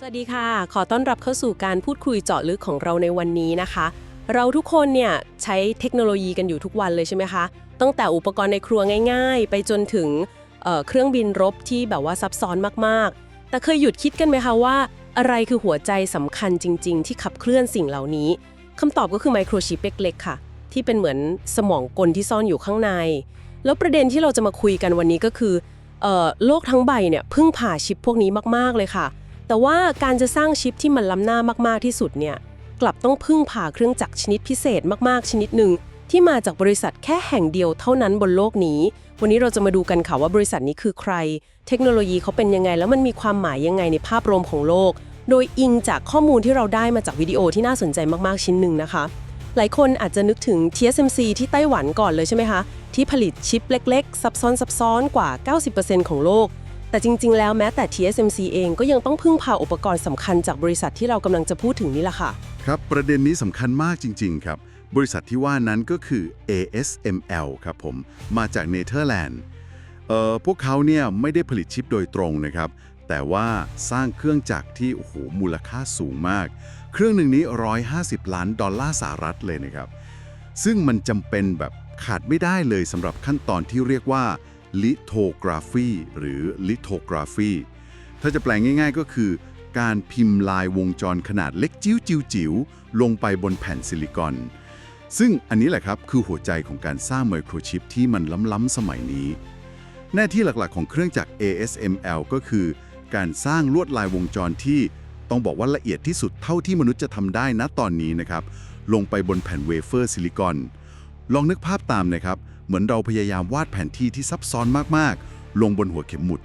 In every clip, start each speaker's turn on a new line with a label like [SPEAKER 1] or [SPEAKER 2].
[SPEAKER 1] สวัสดีค่ะ ขอต้อนรับเข้าสู่การพูดคุยเจาะลึกของเราในวันนี้นะคะ เราทุกคนเนี่ยใช้เทคโนโลยีกันอยู่ทุกวันเลยใช่ไหมคะ ตั้งแต่อุปกรณ์ในครัวง่าย ๆ ไปจนถึงเเครื่องบินรบที่แบบว่าซับซ้อนมากๆ แต่เคยหยุดคิดกันไหมคะว่า อะไรคือหัวใจสำคัญจริง ๆ ที่ขับเคลื่อนสิ่งเหล่านี้คำตอบก็คือไมโครชิปเล็กๆค่ะ ที่เป็นเหมือนสมองกลที่ซ่อนอยู่ข้างใน แล้วประเด็นที่เราจะมาคุยกันวันนี้ก็คือออโลกทั้งใบเนี่ยพึ่งผ่าชิปพวกนี้มากๆเลยค่ะ แต่ว่าการจะสร้างชิปที่มันล้ำหน้ามากๆที่สุดเนี่ยกลับต้องพึ่งผ่าเครื่องจักรชนิดพิเศษมากๆชนิดหนึ่งที่มาจากบริษัทแค่แห่งเดียวเท่านั้นบนโลกนี้ วันนี้เราจะมาดูกันค่ะว่าบริษัทนี้คือใคร เทคโนโลยีเขาเป็นยังไง แล้วมันมีความหมายยังไงในภาพรวมของโลก โดยอิงจากข้อมูลที่เราได้มาจากวิดีโอที่น่าสนใจมากๆชิ้นหนึ่งนะคะ หลายคนอาจจะนึกถึง TSMC ที่ไต้หวันก่อนเลยใช่ไหมคะ ที่ผลิตชิปเล็ก ๆ ซับซ้อนซับซ้อนกว่า 90%ของโลก แต่จริง ๆ แล้วแม้แต่ TSMC เองก็ยังต้องพึ่งพาอุปกรณ์สำคัญจากบริษัทที่เรากำลังจะพูดถึงนี่แหละค่ะ
[SPEAKER 2] ครับประเด็นนี้สำคัญมากจริง ๆ ครับ บริษัทที่ว่านั้นก็คือ ASML ครับผม มาจากเนเธอร์แลนด์เอ่อพวกเขาเนี่ยไม่ได้ผลิตชิปโดยตรงนะครับ แต่ว่าสร้างเครื่องจักรที่โอ้โหมูลค่าสูงมาก เครื่องหนึ่งนี้ 150 ล้านดอลลาร์สหรัฐเลยนะครับ ซึ่งมันจำเป็นแบบขาดไม่ได้เลยสำหรับขั้นตอนที่เรียกว่า lithography หรือ lithography ถ้าจะแปลงง่าย ๆ ก็คือ การพิมพ์ลายวงจรขนาดเล็กจิ๋วจิ๋วจิ๋วลงไปบนแผ่นซิลิคอน ซึ่งอันนี้แหละครับคือหัวใจของการสร้างไมโครชิปที่มันล้ำๆสมัยนี้ หน้าที่หลักๆของเครื่องจักร ASML ก็คือ การสร้างลวดลายวงจรที่ต้องบอกว่าละเอียดที่สุดเท่าที่มนุษย์จะทำได้ณตอนนี้นะครับลงไปบนแผ่นเวเฟอร์ซิลิคอน ลองนึกภาพตามนะครับ เหมือนเราพยายามวาดแผนที่ที่ซับซ้อนมากๆ ลงบนหัวเข็มหมุด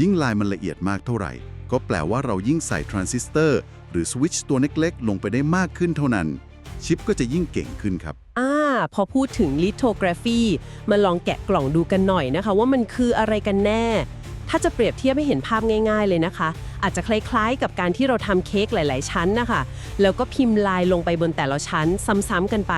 [SPEAKER 2] ยิ่งลายมันละเอียดมากเท่าไหร่ ก็แปลว่าเรายิ่งใส่ทรานซิสเตอร์หรือสวิตช์ตัวเล็กๆ ลงไปได้มากขึ้นเท่านั้น ชิปก็จะยิ่งเก่งขึ้นครับ
[SPEAKER 1] อ่า พอพูดถึง lithography มาลองแกะกล่องดูกันหน่อยนะคะ ว่ามันคืออะไรกันแน่ ถ้าจะเปรียบเทียบให้เห็นภาพง่าย ๆ เลยนะคะ อาจจะคล้ายๆ กับการที่เราทำเค้กหลาย ๆ ชั้นนะคะ แล้วก็พิมพ์ลายลงไปบนแต่ละชั้นซ้ำๆกันไป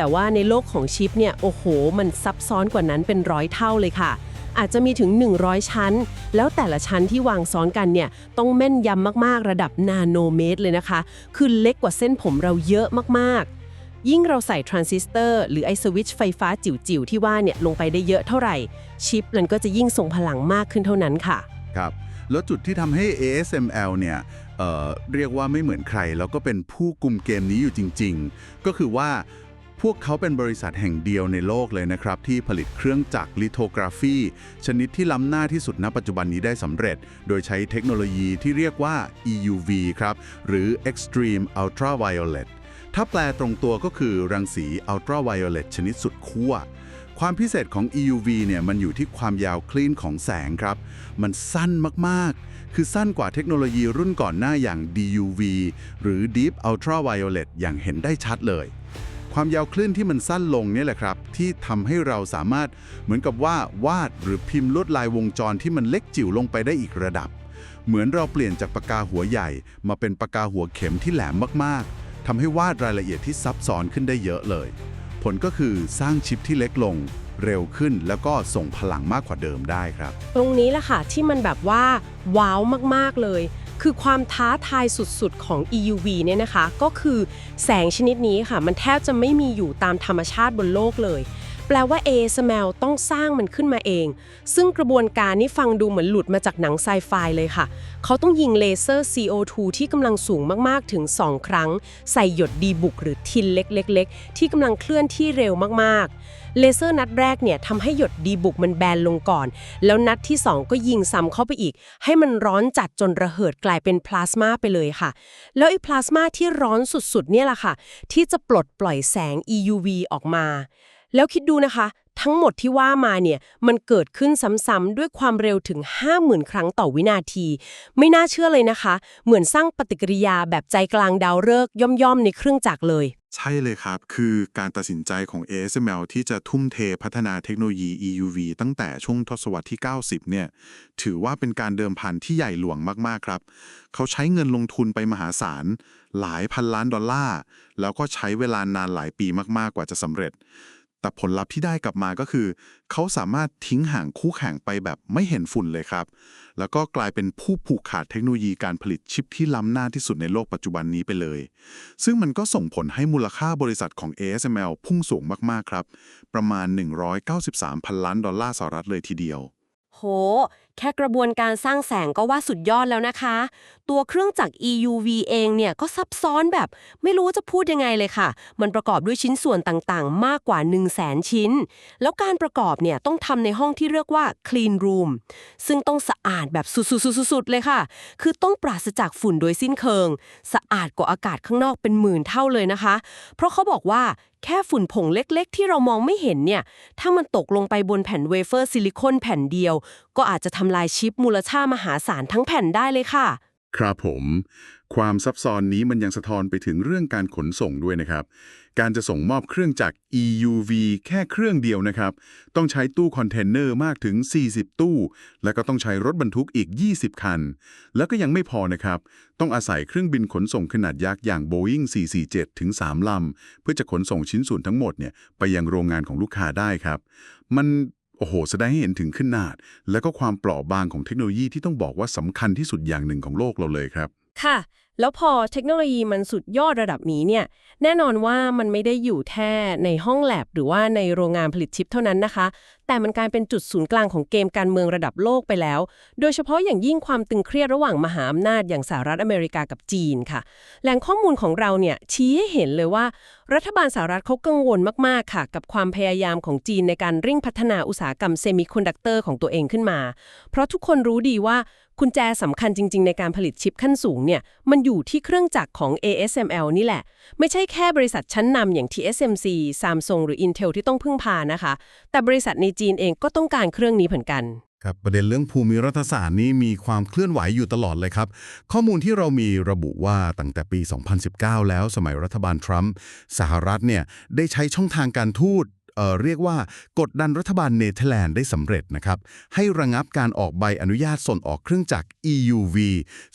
[SPEAKER 1] แต่ว่าในโลกของชิปเนี่ยโอ้โห มันซับซ้อนกว่านั้นเป็นร้อยเท่าเลยค่ะ อาจจะมีถึง 100 ชั้น แล้วแต่ละชั้นที่วางซ้อนกันเนี่ยต้องแม่นยำมากๆระดับนาโนเมตรเลยนะคะ คือเล็กกว่าเส้นผมเราเยอะมากๆ ยิ่งเราใส่ทรานซิสเตอร์หรือไอสวิตช์ไฟฟ้าจิ๋วๆ ที่ว่าเนี่ยลงไปได้เยอะเท่าไหร่ ชิปมันก็จะยิ่งทรงพลังมากขึ้นเท่านั้นค่ะ
[SPEAKER 2] ครับ แล้วจุดที่ทำให้ ASML เนี่ยเเรียกว่าไม่เหมือนใคร แล้วก็เป็นผู้กุมเกมนี้อยู่จริง ๆ ก็คือว่า พวกเขาเป็นบริษัทแห่งเดียวในโลกเลยนะครับ ที่ผลิตเครื่องจักรลิโทกราฟีชนิดที่ล้ำหน้าที่สุดณปัจจุบันนี้ได้สำเร็จ โดยใช้เทคโนโลยีที่เรียกว่า EUV ครับ หรือ Extreme Ultraviolet ถ้าแปลตรงตัวก็คือรังสี Ultraviolet ชนิดสุดขั้ว ความพิเศษของ EUV เนี่ยมันอยู่ที่ความยาวคลื่นของแสงครับ มันสั้นมากๆ คือสั้นกว่าเทคโนโลยีรุ่นก่อนหน้าอย่าง DUV หรือ Deep Ultraviolet อย่างเห็นได้ชัดเลย ความยาวคลื่นที่มันสั้นลงนี่แหละครับ ที่ทำให้เราสามารถเหมือนกับว่าวาดหรือพิมพ์ลวดลายวงจรที่มันเล็กจิ๋วลงไปได้อีกระดับ เหมือนเราเปลี่ยนจากปากกาหัวใหญ่ มาเป็นปากกาหัวเข็มที่แหลมมากๆทำให้วาดรายละเอียดที่ซับซ้อนขึ้นได้เยอะเลย ผลก็คือสร้างชิปที่เล็กลง เร็วขึ้นแล้วก็ส่งพลังมากกว่าเดิมได้ครับ
[SPEAKER 1] ตรงนี้แหละค่ะที่มันแบบว่าว้าวมากๆเลย คือความท้าทายสุดๆ ของ EUV เนี่ยนะคะ ก็คือแสงชนิดนี้ค่ะ มันแทบจะไม่มีอยู่ตามธรรมชาติบนโลกเลย แปลว่า ASML ต้องสร้างมันขึ้นมาเอง ซึ่งกระบวนการนี้ฟังดูเหมือนหลุดมาจากหนังไซไฟเลยค่ะ เขาต้องยิงเลเซอร์ CO2 ที่กำลังสูงมากๆถึง 2 ครั้ง ใส่หยดดีบุกหรือทินเล็กๆ ที่กำลังเคลื่อนที่เร็วมากๆ เลเซอร์นัดแรกเนี่ยทำให้หยดดีบุกมันแบนลงก่อน แล้วนัดที่ 2 ก็ยิงซ้ำเข้าไปอีก ให้มันร้อนจัดจนระเหิดกลายเป็นพลาสมาไปเลยค่ะ แล้วไอ้พลาสมาที่ร้อนสุดๆเนี่ยแหละค่ะ ที่จะปลดปล่อยแสง EUV ออกมา แล้วคิดดูนะคะ ทั้งหมดที่ว่ามาเนี่ยมันเกิดขึ้นซ้ำๆด้วยความเร็วถึง 50,000 ครั้งต่อวินาที ไม่น่าเชื่อเลยนะคะ เหมือนสร้างปฏิกิริยาแบบใจกลางดาวฤกษ์ย่อมๆ ในเครื่องจักรเลย
[SPEAKER 3] ใช่เลยครับ คือการตัดสินใจของ ASML ที่จะทุ่มเทพัฒนาเทคโนโลยี EUV ตั้งแต่ช่วงทศวรรษที่ 90 เนี่ย ถือว่าเป็นการเดิมพันที่ใหญ่หลวงมากๆครับ เขาใช้เงินลงทุนไปมหาศาล หลายพันล้านดอลลาร์ แล้วก็ใช้เวลานานหลายปีมากๆกว่าจะสำเร็จ แต่ผลลัพธ์ที่ได้กลับมาก็คือ เขาสามารถทิ้งห่างคู่แข่งไปแบบไม่เห็นฝุ่นเลยครับ แล้วก็กลายเป็นผู้ผูกขาดเทคโนโลยีการผลิตชิปที่ล้ำหน้าที่สุดในโลกปัจจุบันนี้ไปเลย ซึ่งมันก็ส่งผลให้มูลค่าบริษัทของ ASML พุ่งสูงมากๆครับ ประมาณ 193 พันล้านดอลลาร์สหรัฐเลยทีเดียว
[SPEAKER 1] โห แค่กระบวนการสร้างแสงก็ว่าสุดยอดแล้วนะคะ ตัวเครื่องจักร EUV เองเนี่ยก็ซับซ้อนแบบไม่รู้จะพูดยังไงเลยค่ะ มันประกอบด้วยชิ้นส่วนต่างๆ มากกว่า 1 0 0 0 0แสนชิ้น แล้วการประกอบเนี่ยต้องทำในห้องที่เรียกว่า clean room ซึ่งต้องสะอาดแบบสุดๆๆๆ เลยค่ะ คือต้องปราศจากฝุ่นโดยสิ้นเชิง สะอาดกว่าอากาศข้างนอกเป็นหมื่นเท่าเลยนะคะ เพราะเขาบอกว่าแค่ฝุ่นผงเล็กๆ ที่เรามองไม่เห็นเนี่ย ถ้ามันตกลงไปบนแผ่นเวเฟอร์ซิลิคอนแผ่นเดียวก็อาจจะทำลายชิปมูลค่ามหาศาลทั้งแผ่นได้เลยค่ะ
[SPEAKER 2] ครับผม ความซับซ้อนนี้มันยังสะท้อนไปถึงเรื่องการขนส่งด้วยนะครับ การจะส่งมอบเครื่องจักร EUV แค่เครื่องเดียวนะครับ ต้องใช้ตู้คอนเทนเนอร์มากถึง 40 ตู้ แล้วก็ต้องใช้รถบรรทุกอีก 20 คัน แล้วก็ยังไม่พอนะครับ ต้องอาศัยเครื่องบินขนส่งขนาดยักษ์อย่าง Boeing 447 ถึง 3 ลำ เพื่อจะขนส่งชิ้นส่วนทั้งหมดเนี่ยไปยังโรงงานของลูกค้าได้ครับ มัน โอ้โห แสดงให้เห็นถึงขึ้นาดและก็ความเปราะบางของเทคโนโลยีที่ต้องบอกว่าสำคัญที่สุดอย่างหนึ่งของโลกเราเลยครับ
[SPEAKER 1] ค่ะ แล้วพอเทคโนโลยีมันสุดยอดระดับนี้เนี่ย แน่นอนว่ามันไม่ได้อยู่แค่ในห้องแลบหรือว่าในโรงงานผลิตชิปเท่านั้นนะคะ แต่มันกลายเป็นจุดศูนย์กลางของเกมการเมืองระดับโลกไปแล้ว โดยเฉพาะอย่างยิ่งความตึงเครียดระหว่างมหาอำนาจอย่างสหรัฐอเมริกากับจีนค่ะ แหล่งข้อมูลของเราเนี่ยชี้ให้เห็นเลยว่า รัฐบาลสหรัฐเขากังวลมากๆค่ะ กับความพยายามของจีนในการเร่งพัฒนาอุตสาหกรรมเซมิคอนดักเตอร์ของตัวเองขึ้นมา เพราะทุกคนรู้ดีว่า กุญแจสำคัญจริง ๆ ในการผลิตชิปขั้นสูงเนี่ย มันอยู่ที่เครื่องจักรของ ASML นี่แหละ ไม่ใช่แค่บริษัทชั้นนำอย่าง TSMC Samsung หรือ Intel ที่ต้องพึ่งพานะคะ แต่บริษัทในจีนเองก็ต้องการเครื่องนี้เหมือนกัน
[SPEAKER 4] ครับประเด็นเรื่องภูมิรัฐศาสตร์นี้มีความเคลื่อนไหวอยู่ตลอดเลยครับ ข้อมูลที่เรามีระบุว่าตั้งแต่ปี 2019 แล้วสมัยรัฐบาลทรัมป์สหรัฐเนี่ยได้ใช้ช่องทางการทูต เอ่อเรียกว่ากดดันรัฐบาลเนเธอร์แลนด์ได้สำเร็จนะครับ ให้ระงับการออกใบอนุญาตส่งออกเครื่องจักร EUV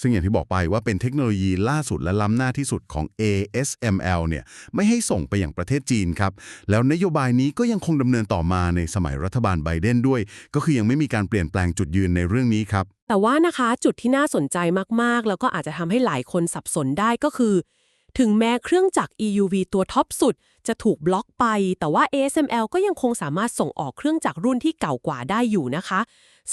[SPEAKER 4] ซึ่งอย่างที่บอกไปว่าเป็นเทคโนโลยีล่าสุดและล้ำหน้าที่สุดของ ASML เนี่ยไม่ให้ส่งไปอย่างประเทศจีนครับ แล้วนโยบายนี้ก็ยังคงดำเนินต่อมาในสมัยรัฐบาลไบเดนด้วย ก็คือยังไม่มีการเปลี่ยนแปลงจุดยืนในเรื่องนี้ครับ
[SPEAKER 1] แต่ว่านะคะจุดที่น่าสนใจมากๆ แล้วก็อาจจะทำให้หลายคนสับสนได้ก็คือ ถึงแม้เครื่องจักร EUV ตัวท็อปสุด จะถูกบล็อกไป แต่ว่า ASML ก็ยังคงสามารถส่งออกเครื่องจักรรุ่นที่เก่ากว่าได้อยู่นะคะ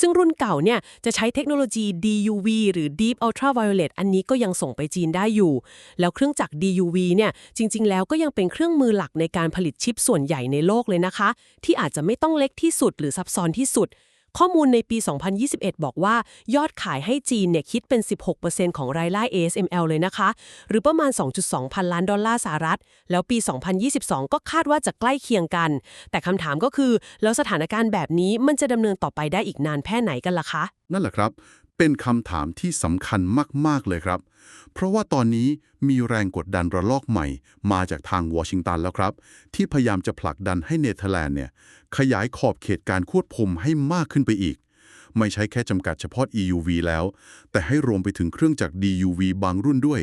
[SPEAKER 1] ซึ่งรุ่นเก่าเนี่ยจะใช้เทคโนโลยี DUV หรือ Deep Ultraviolet อันนี้ก็ยังส่งไปจีนได้อยู่ แล้วเครื่องจักร DUV เนี่ยจริง ๆ แล้วก็ยังเป็นเครื่องมือหลักในการผลิตชิปส่วนใหญ่ในโลกเลยนะคะ ที่อาจจะไม่ต้องเล็กที่สุดหรือซับซ้อนที่สุด ข้อมูลในปี 2021 บอกว่ายอดขายให้จีนเนี่ยคิดเป็น 16%ของรายได้ ASML เลยนะคะ หรือประมาณ 2.2 พันล้านดอลลาร์สหรัฐ แล้วปี 2022 ก็คาดว่าจะใกล้เคียงกัน แต่คำถามก็คือ แล้วสถานการณ์แบบนี้มันจะดำเนินต่อไปได้อีกนานแค่ไหนกันล่ะคะ
[SPEAKER 2] นั่นแหละครับ เป็นคำถามที่สำคัญมาก ๆ เลยครับ เพราะว่าตอนนี้มีแรงกดดันระลอกใหม่ มาจากทางวอชิงตันแล้วครับ ที่พยายามจะผลักดันให้เนเธอร์แลนด์เนี่ยขยายขอบเขตการควบคุมให้มากขึ้นไปอีก ไม่ใช่แค่จำกัดเฉพาะ EUV แล้ว แต่ให้รวมไปถึงเครื่องจักร DUV บางรุ่นด้วย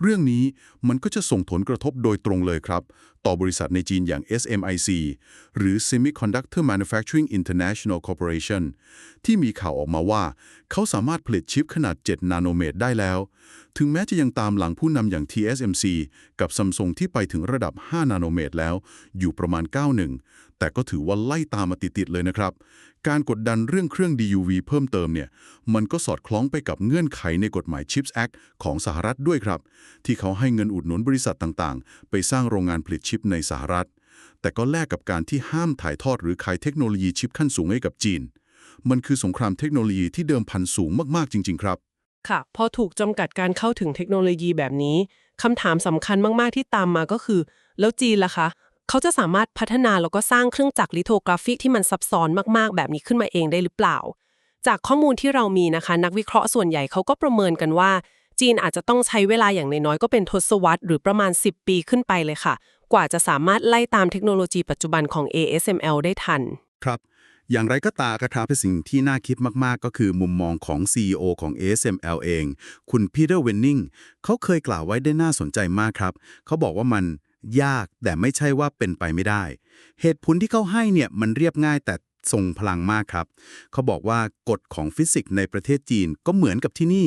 [SPEAKER 2] เรื่องนี้มันก็จะส่งผลกระทบโดยตรงเลยครับ ต่อบริษัทในจีนอย่าง SMIC หรือ Semiconductor Manufacturing International Corporation ที่มีข่าวออกมาว่า เขาสามารถผลิตชิปขนาด 7 นาโนเมตรได้แล้ว ถึงแม้จะยังตามหลังผู้นำอย่าง TSMC กับ Samsung ที่ไปถึงระดับ 5 นาโนเมตรแล้ว อยู่ประมาณ 91 แต่ก็ถือว่าไล่ตามมาติดๆเลยนะครับ การกดดันเรื่องเครื่อง DUV เพิ่มเติมเนี่ย มันก็สอดคล้องไปกับเงื่อนไขในกฎหมาย CHIPS Act ของสหรัฐด้วยครับ ที่เขาให้เงินอุดหนุนบริษัทต่างๆ ไปสร้างโรงงานผลิตชิปในสหรัฐ แต่ก็แลกกับการที่ห้ามถ่ายทอดหรือขายเทคโนโลยีชิปขั้นสูงให้กับจีน มันคือสงครามเทคโนโลยีที่เดิมพันสูงมากๆจริง ๆ ครับ
[SPEAKER 1] ค่ะ พอถูกจำกัดการเข้าถึงเทคโนโลยีแบบนี้คำถามสำคัญมากๆที่ตามมาก็คือ แล้วจีนล่ะคะเขาจะสามารถพัฒนาแล้วก็สร้างเครื่องจักรลิโทกราฟิกที่มันซับซ้อนมากๆ แบบนี้ขึ้นมาเองได้หรือเปล่า จากข้อมูลที่เรามีนะคะ นักวิเคราะห์ส่วนใหญ่เขาก็ประเมินกันว่าจีนอาจจะต้องใช้เวลาอย่างน้อยๆก็เป็นทศวรรษหรือประมาณ 10 ปีขึ้นไปเลยค่ะ กว่าจะสามารถไล่ตามเทคโนโลยีปัจจุบันของ ASML ได้ทัน
[SPEAKER 2] ครับ อย่างไรก็ตามกระทาเป็นสิ่งที่น่าคิดมาก ๆ ก็คือมุมมองของ CEO ของ ASML เอง คุณพีเตอร์เวนนิงเขาเคยกล่าวไว้ได้น่าสนใจมากครับ เขาบอกว่ามันยากแต่ไม่ใช่ว่าเป็นไปไม่ได้ เหตุผลที่เขาให้เนี่ยมันเรียบง่ายแต่ทรงพลังมากครับ เขาบอกว่ากฎของฟิสิกส์ในประเทศจีนก็เหมือนกับที่นี่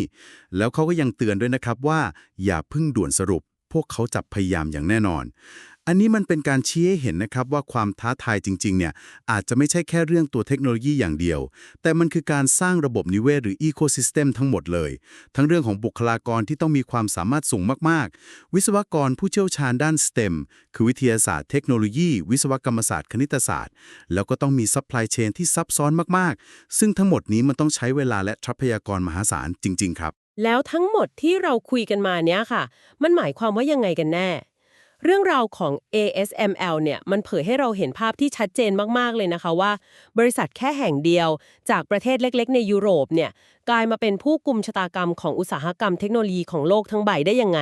[SPEAKER 2] แล้วเขาก็ยังเตือนด้วยนะครับว่า อย่าพิ่งด่วนสรุป พวกเขาจับพยายามอย่างแน่นอน อันนี้มันเป็นการชี้ให้เห็นนะครับว่าความท้าทายจริงๆเนี่ยอาจจะไม่ใช่แค่เรื่องตัวเทคโนโลยีอย่างเดียว แต่มันคือการสร้างระบบนิเวศหรืออีโคซิสเต็มทั้งหมดเลย ทั้งเรื่องของบุคลากรที่ต้องมีความสามารถสูงมากๆ วิศวกรผู้เชี่ยวชาญด้าน STEM คือวิทยาศาสตร์เทคโนโลยี วิศวกรรมศาสตร์คณิตศาสตร์ แล้วก็ต้องมีซัพพลายเชนที่ซับซ้อนมากๆ ซึ่งทั้งหมดนี้มันต้องใช้เวลาและทรัพยากรมหาศาลจริง ๆ ครับ
[SPEAKER 1] แล้วทั้งหมดที่เราคุยกันมาเนี้ยค่ะ มันหมายความว่ายังไงกันแน่ เรื่องราวของ ASML เนี่ยมันเผยให้เราเห็นภาพที่ชัดเจนมาก ๆ เลยนะคะว่า บริษัทแค่แห่งเดียว จากประเทศเล็ก ๆ ในยุโรปเนี่ยกลายมาเป็นผู้กุมชะตากรรมของอุตสาหกรรมเทคโนโลยีของโลกทั้งใบได้ยังไง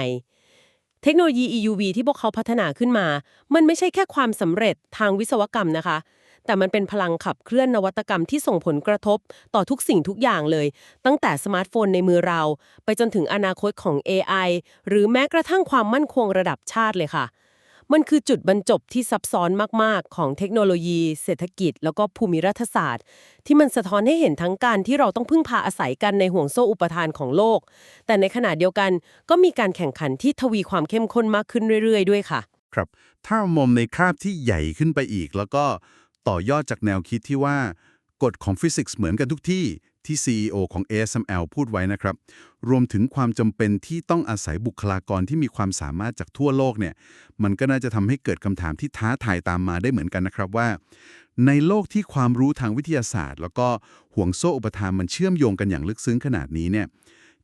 [SPEAKER 1] เทคโนโลยี EUV ที่พวกเขาพัฒนาขึ้นมา มันไม่ใช่แค่ความสำเร็จทางวิศวกรรมนะคะ แต่มันเป็นพลังขับเคลื่อนนวัตกรรมที่ส่งผลกระทบต่อทุกสิ่งทุกอย่างเลย ตั้งแต่สมาร์ทโฟนในมือเรา ไปจนถึงอนาคตของ AI หรือแม้กระทั่งความมั่นคงระดับชาติเลยค่ะ มันคือจุดบรรจบที่ซับซ้อนมาก ๆ ของเทคโนโลยี เศรษฐกิจ แล้วก็ภูมิรัฐศาสตร์ ที่มันสะท้อนให้เห็นทั้งการที่เราต้องพึ่งพาอาศัยกันในห่วงโซ่อุปทานของโลก แต่ในขณะเดียวกันก็มีการแข่งขันที่ทวีความเข้มข้นมากขึ้นเรื่อย ๆ ด้วยค่ะ
[SPEAKER 2] ครับ ถ้ามองในคราบที่ใหญ่ขึ้นไปอีกแล้วก็ ต่อยอดจากแนวคิดที่ว่ากฎของฟิสิกส์เหมือนกันทุกที่ที่ CEO ของ ASML พูดไว้นะครับ รวมถึงความจำเป็นที่ต้องอาศัยบุคลากรที่มีความสามารถจากทั่วโลกเนี่ย มันก็น่าจะทำให้เกิดคำถามที่ท้าทายตามมาได้เหมือนกันนะครับว่า ในโลกที่ความรู้ทางวิทยาศาสตร์ แล้วก็ห่วงโซ่อุปทานมันเชื่อมโยงกันอย่างลึกซึ้งขนาดนี้เนี่ย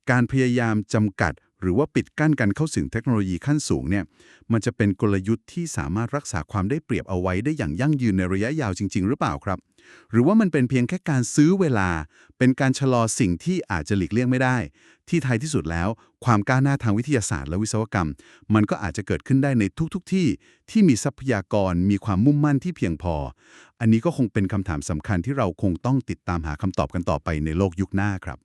[SPEAKER 2] การพยายามจำกัด หรือว่าปิดกั้นการเข้าถึงเทคโนโลยีขั้นสูงเนี่ยมันจะเป็นกลยุทธ์ที่สามารถรักษาความได้เปรียบเอาไว้ได้อย่างยั่งยืนในระยะยาวจริง ๆ หรือเปล่าครับ หรือว่ามันเป็นเพียงแค่การซื้อเวลา เป็นการชะลอสิ่งที่อาจจะหลีกเลี่ยงไม่ได้ ที่ท้ายที่สุดแล้ว ความก้าวหน้าทางวิทยาศาสตร์และวิศวกรรม มันก็อาจจะเกิดขึ้นได้ในทุกๆทที่ที่มีทรัพยากรมีความมุ่งมั่นที่เพียงพอ อันนี้ก็คงเป็นคำถามสำคัญที่เราคงต้องติดตามหาคำตอบกันต่อไปในโลกยุคหน้าครับ